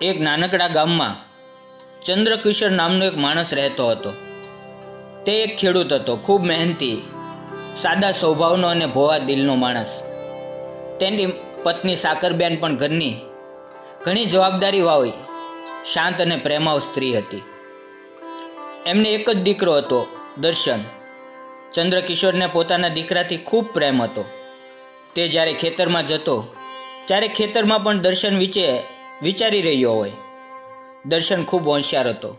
એક નાનકડા ગામમાં ચંદ્રકિશોર નામનો એક માણસ રહેતો હતો. તે એક ખેડૂત હતો, ખૂબ મહેનતી, સાદા સ્વભાવનો અને ભોવા દિલનો માણસ. તેની પત્ની સાકરબેન પણ ઘરની ઘણી જવાબદારી વાવી શાંત અને પ્રેમાવ સ્ત્રી હતી. એમને એક જ દીકરો હતો, દર્શન. ચંદ્રકિશોરને પોતાના દીકરાથી ખૂબ પ્રેમ હતો. તે જ્યારે ખેતરમાં જતો, ત્યારે ખેતરમાં પણ દર્શન વિશે વિચારી રહ્યો હોય. દર્શન ખૂબ હોશિયાર હતો.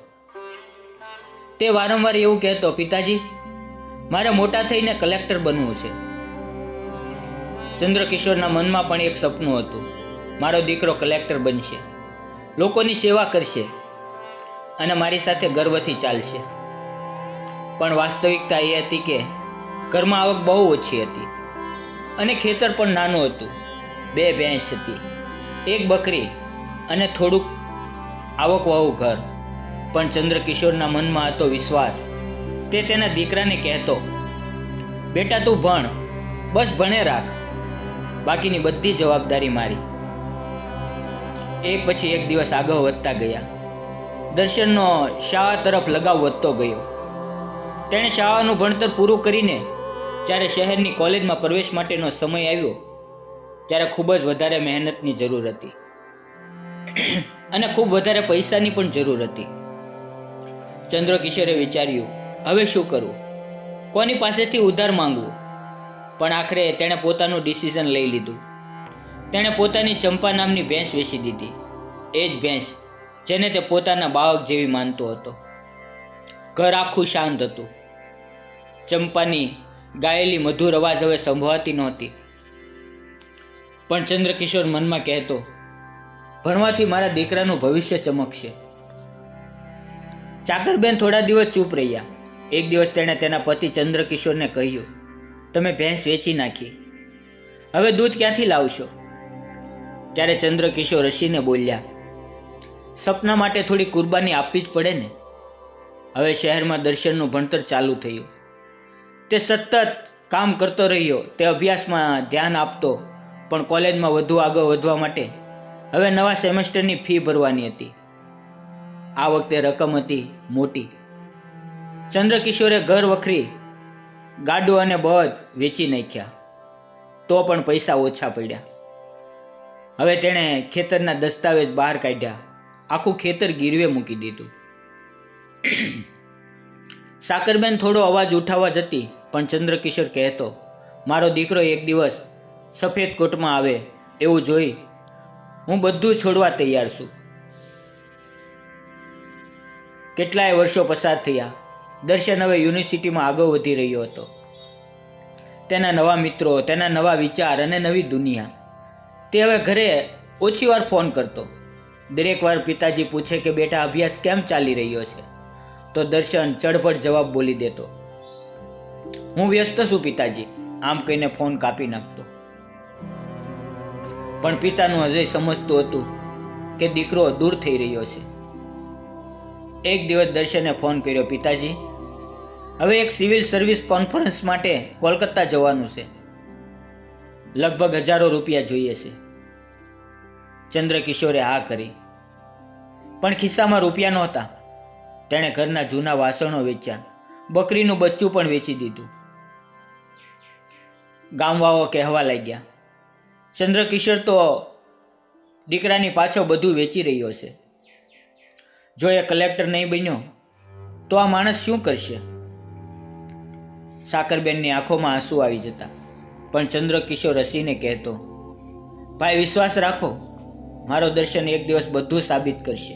તે વારંવાર એવું કહેતો, પિતાજી, મારે મોટા થઈને કલેક્ટર બનવું છે. ચંદ્રકિશોરના મનમાં પણ એક સપનું હતું. મારો દીકરો કલેક્ટર બનશે. લોકોની સેવા કરશે અને મારી સાથે ગર્વથી ચાલશે. પણ વાસ્તવિકતા એ હતી કે ઘરમાં આવક બહુ ઓછી હતી અને ખેતર પણ નાનું હતું. બે ભેંસ હતી. એક બકરી અને થોડુંક આવકવાળું ઘર. પણ ચંદ્રકિશોરના મનમાં હતો વિશ્વાસ. તે તેના દીકરાને કહેતો, બેટા તું ભણ, બસ ભણે રાખ. બાકીની બધી જવાબદારી મારી. એક પછી એક દિવસ આગળ વધતા ગયા. દર્શનનો શાળા તરફ લગાવ વધતો ગયો. તેણે શાળાનું ભણતર પૂરું કરીને જ્યારે શહેરની કોલેજમાં પ્રવેશ માટેનો સમય આવ્યો, ત્યારે ખૂબ જ વધારે મહેનતની જરૂર હતી. અને ખૂબ વધારે પૈસાની પણ જરૂર હતી. ચંદ્રકિશોરે વિચાર્યું, હવે શું કરવું કોની પાસેથી ઉધાર માંગવું? પણ આખરે તેણે પોતાનું ડિસિઝન લઈ લીધું. તેણે પોતાની ચંપા નામની ભેંસ વેચી દીધી. એ જ ભેંસ જેને તે પોતાના બાળક જેવી માનતો હતો. ઘર આખું શાંત હતું. ચંપાની ગાયેલી મધુર અવાજ હવે સંભળાતી નહોતી. પણ ચંદ્રકિશોર મનમાં કહેતો ભણવાથી મારા દીકરાનું ભવિષ્ય ચમકશે. ચાકરબેન થોડા દિવસ ચૂપ રહ્યા. એક દિવસ તેણે તેના પતિ ચંદ્રકિશોરને કહ્યું, તમે ભેંસ વેચી નાખી. હવે દૂધ ક્યાંથી લાવશો? ત્યારે ચંદ્રકિશોર હસીને બોલ્યા, સપના માટે થોડી કુરબાની આપવી જ પડે ને. હવે શહેરમાં દર્શનનું ભણતર ચાલુ થયું. તે સતત કામ કરતો રહ્યો, તે અભ્યાસમાં ધ્યાન આપતો, પણ કોલેજમાં વધુ આગળ વધવા માટે હવે નવા સેમેસ્ટરની ફી ભરવાની હતી. આ વખતે રકમ હતી મોટી. ચંદ્રકિશોરે ઘર વખરી ગાડું અને બધ વેચી નાખ્યા. તો પણ પૈસા ઓછા પડ્યા. હવે તેણે ખેતરના દસ્તાવેજ બહાર કાઢ્યા. આખું ખેતર ગીરવે મૂકી દીધું. સાકરબેન થોડો અવાજ ઉઠાવવા જતી, પણ ચંદ્રકિશોર કહેતો, મારો દીકરો એક દિવસ સફેદ કોટમાં આવે એવું જોઈ હું બધું છોડવા તૈયાર છું. કેટલાય વર્ષો પસાર થયા. દર્શન હવે યુનિવર્સિટીમાં આગળ વધી રહ્યો હતો. તેના નવા મિત્રો, તેના નવા વિચાર અને નવી દુનિયા. તે હવે ઘરે ઓછી વાર ફોન કરતો. દરેક વાર પિતાજી પૂછે કે, બેટા, અભ્યાસ કેમ ચાલી રહ્યો છે? તો દર્શન ચડપટ જવાબ બોલી દેતો. હું વ્યસ્ત છું પિતાજી. આમ કહીને ફોન કાપી નાખતો. પણ પિતાનું હૃદય સમજતું હતું કે દીકરો દૂર થઈ રહ્યો છે. એક દિવસ દર્શને ફોન કર્યો, પિતાજી, હવે એક સિવિલ સર્વિસ કોન્ફરન્સ માટે કોલકાતા જવાનું છે. લગભગ હજારો રૂપિયા જોઈએ છે. ચંદ્રકિશોરે હા કરી. પણ ખિસ્સામાં રૂપિયા નહોતા. તેણે ઘરના જૂના વાસણો વેચ્યા. બકરીનું બચ્ચું પણ વેચી દીધું. ગામવાઓ કહેવા લાગ્યા ચંદ્રકિશોર તો દીકરાની પાછો બધું વેચી રહ્યો છે. જો એ કલેક્ટર નહીં બન્યો, તો આ માણસ શું કરશે? સાકરબેનની આંખોમાં આંસુ આવી જતા. પણ ચંદ્રકિશોર હસીને કહેતો, ભાઈ, વિશ્વાસ રાખો, મારો દર્શન એક દિવસ બધું સાબિત કરશે.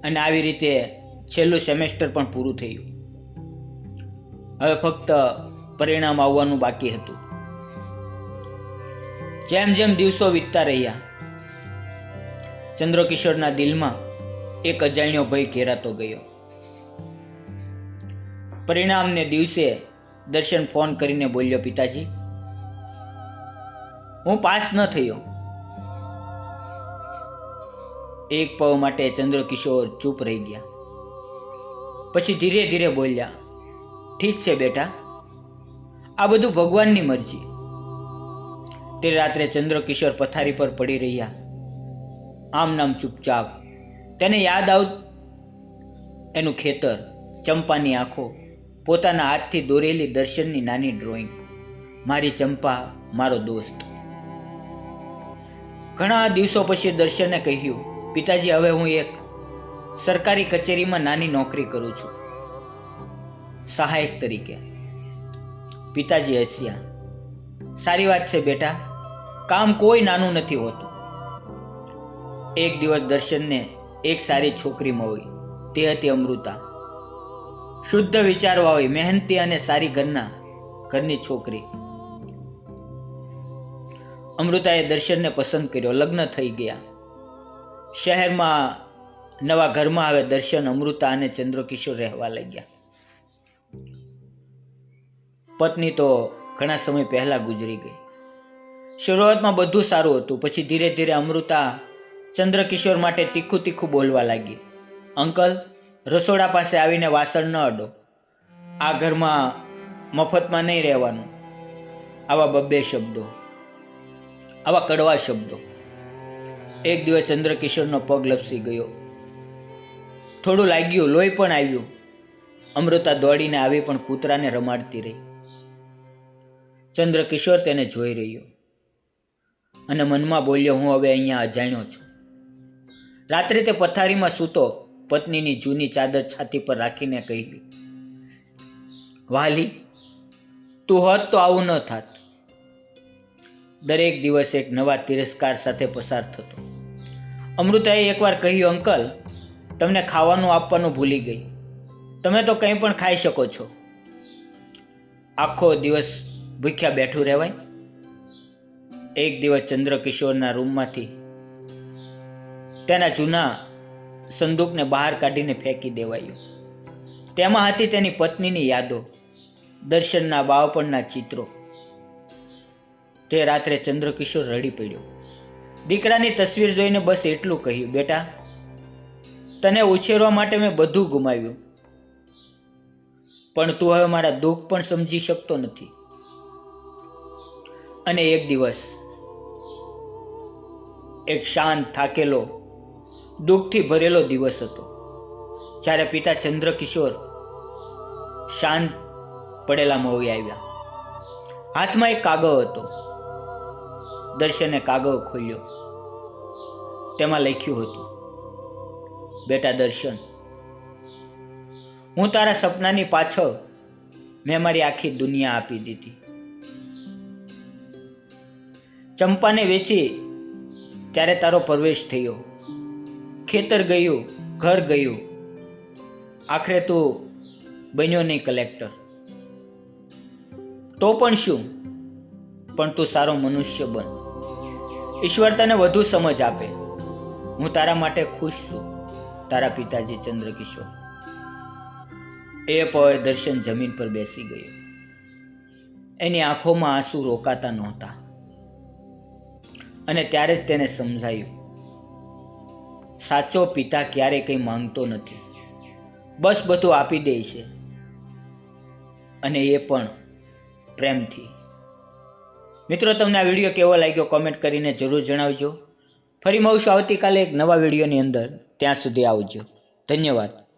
અને આવી રીતે છેલ્લું સેમેસ્ટર પણ પૂરું થયું. હવે ફક્ત પરિણામ આવવાનું બાકી હતું. જેમ જેમ દિવસો વીતતા રહ્યા, ચંદ્રકિશોરના દિલમાં એક અજાણ્યો ભય ઘેરાતો ગયો. પરિણામને દિવસે દર્શન ફોન કરીને બોલ્યો, પિતાજી, હું પાસ ન થયો. એક પવ માટે ચંદ્રકિશોર ચૂપ રહી ગયા. પછી ધીરે ધીરે બોલ્યા, ઠીક છે બેટા, આ બધું ભગવાનની મરજી. તે રાત્રે ચંદ્રકિશોર પથારી પર પડી રહ્યા. આમ નામ ચૂપચાપ. તેને યાદ આવ એનું ખેતર, ચંપાની આંખો, પોતાના હાથથી દોરેલી દર્શનની નાની ડ્રોઈંગ મારી ચંપા, મારો દોસ્ત. ઘણા દિવસો પછી દર્શને કહ્યું, પિતાજી, હવે હું એક સરકારી કચેરીમાં નાની નોકરી કરું છું. સહાયક તરીકે. પિતાજી, હસ્યા. સારી વાત છે બેટા. કામ કોઈ નાનું નથી હોતું. એક દિવસ દર્શનને એક સારી છોકરી મળી. તે હતી અમૃતા. શુદ્ધ વિચારવા હોય મહેનતી અને સારી ઘરના, ઘરની છોકરી. અમૃતાએ દર્શનને પસંદ કર્યો. લગ્ન થઈ ગયા. શહેરમાં નવા ઘરમાં હવે દર્શન, અમૃતા અને ચંદ્રકિશોર રહેવા લાગ્યા. પત્ની તો ઘણા સમય પહેલા ગુજરી ગઈ. શરૂઆતમાં બધું સારું હતું, પછી ધીરે ધીરે અમૃતા ચંદ્રકિશોર માટે તીખું તીખું બોલવા લાગી. અંકલ, રસોડા પાસે આવીને વાસણ ન અડો. આ ઘરમાં મફતમાં નહીં રહેવાનું. આવા બબ્બે શબ્દો. આવા કડવા શબ્દો. એક દિવસ ચંદ્રકિશોરનો પગ લપસી ગયો. થોડું લાગ્યું, લોહી પણ આવ્યું. અમૃતા દોડીને આવી પણ કૂતરાને રમાડતી રહી. ચંદ્રકિશોર તેને જોઈ રહ્યો. અને મનમાં બોલ્યો, હું હવે અહીંયા અજાણ્યો છું. રાત્રે તે પથારીમાં સૂતો, પત્નીની જૂની ચાદર છાતી પર રાખીને કહી, વાલી, તું હોત તો આવું ન થાત. દરેક દિવસ એક નવા તિરસ્કાર સાથે પસાર થતો. અમૃતાએ એકવાર કહ્યું, અંકલ, તમને ખાવાનું આપવાનું ભૂલી ગઈ. તમે તો કંઈ પણ ખાઈ શકો છો. આખો દિવસ ભૂખ્યા બેઠું રહેવાય. એક દિવસ ચંદ્રકિશોરના રૂમમાંથી તેના જૂના સંદૂકને બહાર કાઢીને ફેંકી દેવાયું. તેમાં હતી તેની પત્નીની યાદો, દર્શનના બાવપણના ચિત્રો. તે રાત્રે ચંદ્રકિશોર રડી પડ્યો. દીકરાની તસવીર જોઈને બસ એટલું કહ્યું, બેટા, તને ઉછેરવા માટે મેં બધું ગુમાવ્યું. પણ તું હવે મારા દુઃખ પણ સમજી શકતો નથી. અને એક દિવસ એક શાંત થાકેલો, દુઃખથી ભરેલો દિવસ હતો. જ્યારે પિતા ચંદ્રકિશોર શાંત પડેલા મોવી આવ્યા. હાથમાં એક કાગળ હતો. દર્શને કાગળ ખોલ્યો. તેમાં લખ્યું હતું, બેટા દર્શન, હું તારા સપનાની પાછળ મેં મારી આખી દુનિયા આપી દીધી. ચંપાને વેચી ત્યારે તારો પ્રવેશ થયો. ખેતર ગયું, ઘર ગયું. આખરે તું બન્યો નહીં કલેક્ટર. તો પણ શું? પણ તું સારો મનુષ્ય બન. ઈશ્વર તને વધુ સમજ આપે. હું તારા માટે ખુશ છું, તારા પિતાજી ચંદ્રકિશોર. એ પવે દર્શન જમીન પર બેસી ગયો. એની આંખોમાં આંસુ રોકાતા નહોતા. અને ત્યારે જ તેને સમજાયું. સાચો પિતા ક્યારેય કંઈ માંગતો નથી. બસ બધું આપી દે છે. અને એ પણ પ્રેમથી. મિત્રો, તમને આ વીડિયો કેવો લાગ્યો કોમેન્ટ કરીને જરૂર જણાવજો. ફરી મળશું આવતીકાલે એક નવા વિડીયોની અંદર. ત્યાં સુધી આવજો. ધન્યવાદ.